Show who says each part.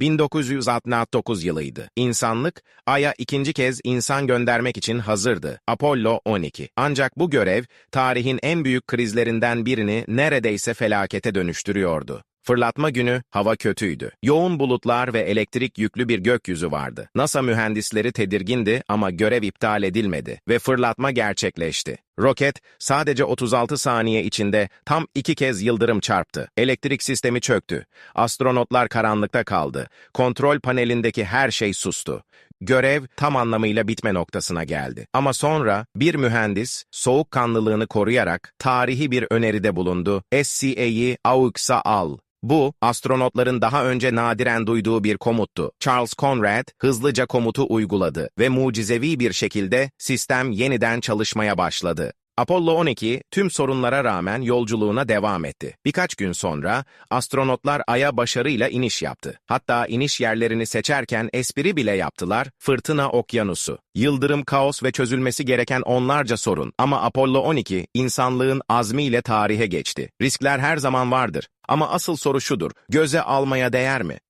Speaker 1: 1969 yılıydı. İnsanlık, Ay'a ikinci kez insan göndermek için hazırdı. Apollo 12. Ancak bu görev, tarihin en büyük krizlerinden birini neredeyse felakete dönüştürüyordu. Fırlatma günü hava kötüydü. Yoğun bulutlar ve elektrik yüklü bir gökyüzü vardı. NASA mühendisleri tedirgindi ama görev iptal edilmedi ve fırlatma gerçekleşti. Roket sadece 36 saniye içinde tam iki kez yıldırım çarptı. Elektrik sistemi çöktü. Astronotlar karanlıkta kaldı. Kontrol panelindeki her şey sustu. Görev tam anlamıyla bitme noktasına geldi. Ama sonra bir mühendis soğukkanlılığını koruyarak tarihi bir öneride bulundu. SCA'yı AUX'a al. Bu, astronotların daha önce nadiren duyduğu bir komuttu. Charles Conrad hızlıca komutu uyguladı ve mucizevi bir şekilde sistem yeniden çalışmaya başladı. Apollo 12 tüm sorunlara rağmen yolculuğuna devam etti. Birkaç gün sonra astronotlar Ay'a başarıyla iniş yaptı. Hatta iniş yerlerini seçerken espri bile yaptılar, fırtına okyanusu. Yıldırım, kaos ve çözülmesi gereken onlarca sorun. Ama Apollo 12 insanlığın azmiyle tarihe geçti. Riskler her zaman vardır. Ama asıl soru şudur, göze almaya değer mi?